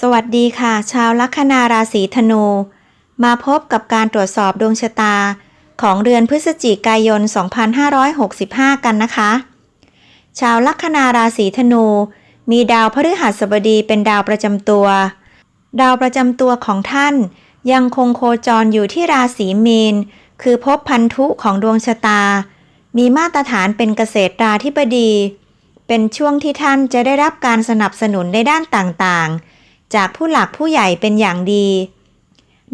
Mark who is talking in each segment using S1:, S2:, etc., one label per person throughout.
S1: สวัสดีค่ะ ชาวลัคนาราศีธนู มาพบกับการตรวจสอบดวงชะตา ของเดือนพฤศจิกายน 2565 กันนะคะ ชาวลัคนาราศีธนู มีดาวพฤหัสบดีเป็นดาวประจำตัว ดาวประจำตัวของท่าน ยังคงโคจรอยู่ที่ราศีมีน คือภพพันธุของดวงชะตา มีมาตรฐานเป็นเกษตราธิบดี เป็นช่วงที่ท่านจะได้รับการสนับสนุนในด้านต่างๆ จากผู้หลักผู้ใหญ่เป็นอย่างดี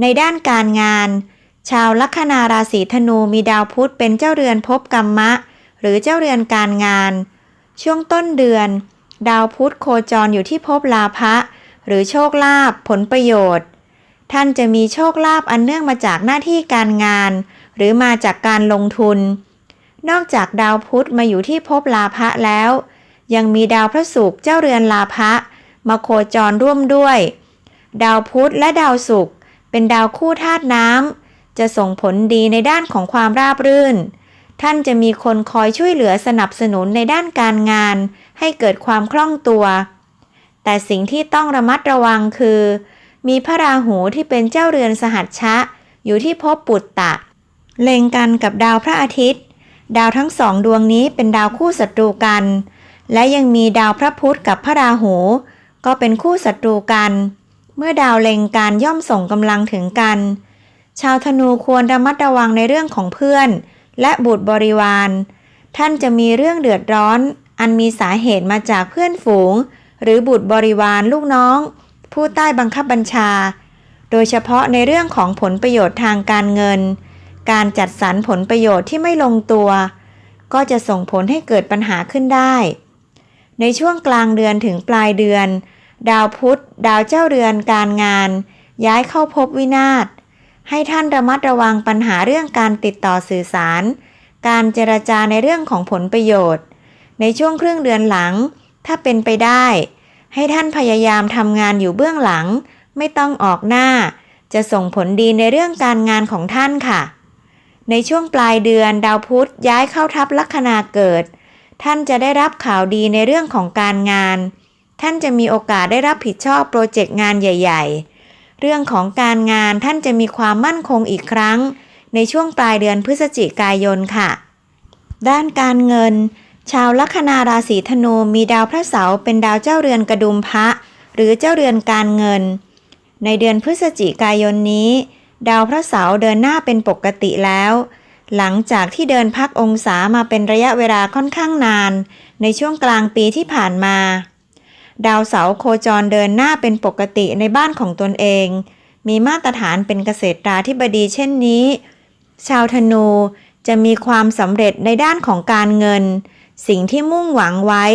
S1: ในด้านการงาน ชาวลัคนาราศีธนูมีดาวพุธเป็นเจ้าเรือนภพกรรมะ หรือเจ้าเรือนการงาน ช่วงต้นเดือน ดาวพุธโคจรอยู่ที่ภพลาภะหรือโชคลาภผลประโยชน์ ท่านจะมีโชคลาภอันเนื่องมาจากหน้าที่การงาน หรือมาจากการลงทุน นอกจากดาวพุธมาอยู่ที่ภพลาภะแล้ว ยังมีดาวพระศุกร์เจ้าเรือนลาภะ มาโคจรร่วมด้วย ดาวพุธและดาวศุกร์เป็นดาวคู่ธาตุน้ำจะส่งผลดีในด้านของความราบรื่น ท่านจะมีคนคอยช่วยเหลือสนับสนุนในด้านการงาน ให้เกิดความคล่องตัว แต่สิ่งที่ต้องระมัดระวังคือ มีพระราหูที่เป็นเจ้าเรือนสหัชชะ อยู่ที่ภพปุตตะ เล็งกันกับดาวพระอาทิตย์ ดาวทั้งสองดวงนี้เป็นดาวคู่ศัตรูกันและยังมีดาวพระพุธกับพระราหู ก็เป็นคู่ศัตรูกัน เมื่อดาวเล็งกันย่อมส่งกำลังถึงกัน ชาวธนูควรระมัดระวังในเรื่องของเพื่อน และบุตรบริวาร ท่านจะมีเรื่องเดือดร้อน อันมีสาเหตุมาจากเพื่อนฝูง หรือบุตรบริวารลูกน้อง ผู้ใต้บังคับบัญชา โดยเฉพาะในเรื่องของผลประโยชน์ทางการเงิน การจัดสรรผลประโยชน์ที่ไม่ลงตัว ก็จะส่งผลให้เกิดปัญหาขึ้นได้ ในช่วงกลางเดือนถึงปลายเดือน ดาวพุธ ดาวเจ้าเรือนการงาน ย้ายเข้าพบวินาศ ให้ท่านระมัดระวังปัญหาเรื่องการติดต่อสื่อสาร การเจรจาในเรื่องของผลประโยชน์ ในช่วงครึ่งเดือนหลัง ถ้าเป็นไปได้ ให้ท่านพยายามทำงานอยู่เบื้องหลัง ไม่ต้องออกหน้า จะส่งผลดีในเรื่องการงานของท่านค่ะ ในช่วงปลายเดือนดาวพุธย้ายเข้าทับลัคนาเกิด ท่านจะได้รับข่าวดีในเรื่องของการงาน ท่านจะมีโอกาสได้รับผิดชอบโปรเจกต์งานใหญ่ ๆ เรื่องของการงานท่านจะมีความมั่นคงอีกครั้ง ในช่วงปลายเดือนพฤศจิกายนค่ะ ด้านการเงิน ชาวลัคนาราศีธนูมีดาวพระเสาร์เป็นดาวเจ้าเรือนกระดุมพระ หรือเจ้าเรือนการเงิน ในเดือนพฤศจิกายนนี้ ดาวพระเสาร์เดินหน้าเป็นปกติแล้วหลังจากที่เดินพักองศามาเป็นระยะเวลาค่อนข้างนาน ในช่วงกลางปีที่ผ่านมา ดาวเสาร์โคจรเดินหน้าเป็นปกติในบ้านของตนเอง มีมาตรฐานเป็นเกษตราธิบดีเช่นนี้ ชาวธนูจะมีความสำเร็จในด้านของการเงิน สิ่งที่มุ่งหวังไว้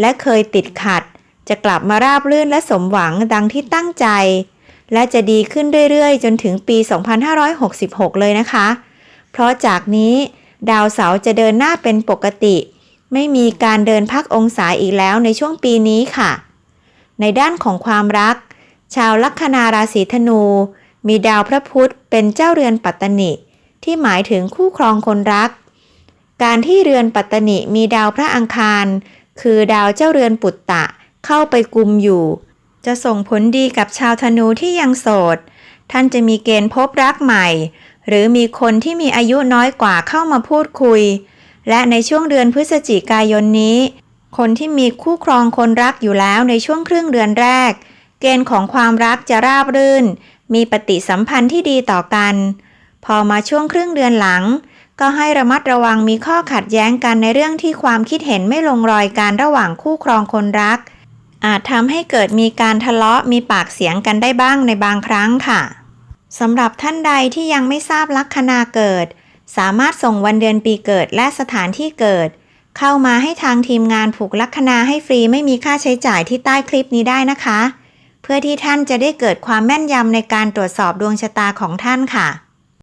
S1: และเคยติดขัด จะกลับมาราบรื่นและสมหวังดังที่ตั้งใจ และจะดีขึ้นเรื่อยๆ จนถึงปี 2566 เลยนะคะ เพราะจากนี้ ดาวเสาร์จะเดินหน้าเป็นปกติ ไม่มีการเดินพักองศาอีกแล้วในช่วงปีนี้ค่ะ ในด้านของความรัก ชาวลัคนาราศีธนู มีดาวพระพุธเป็นเจ้าเรือนปัตตนิที่หมายถึงคู่ครองคนรัก การที่เรือนปัตตนิมีดาวพระอังคาร คือดาวเจ้าเรือนปุตตะเข้าไปกุมอยู่ จะส่งผลดีกับชาวธนูที่ยังโสด ท่านจะมีเกณฑ์พบรักใหม่ หรือมีคนที่มีอายุน้อยกว่าเข้ามาพูดคุย และในช่วงเดือนพฤศจิกายนนี้ คนที่มีคู่ครองคนรักอยู่แล้วในช่วงครึ่งเดือนแรก เกณฑ์ของความรักจะราบรื่น มีปฏิสัมพันธ์ที่ดีต่อกัน พอมาช่วงครึ่งเดือนหลัง ก็ให้ระมัดระวังมีข้อขัดแย้งกันในเรื่องที่ความคิดเห็นไม่ลงรอยกันระหว่างคู่ครองคนรัก อาจทำให้เกิดมีการทะเลาะมีปากเสียงกันได้บ้างในบางครั้งค่ะสำหรับท่านใดที่ยังไม่ทราบลัคนาเกิด สามารถส่งวันเดือนปีเกิดและสถานที่เกิด เข้ามาให้ทางทีมงานผูกลัคนาให้ฟรีไม่มีค่าใช้จ่ายที่ใต้คลิปนี้ได้นะคะ เพื่อที่ท่านจะได้เกิดความแม่นยำในการตรวจสอบดวงชะตาของท่านค่ะ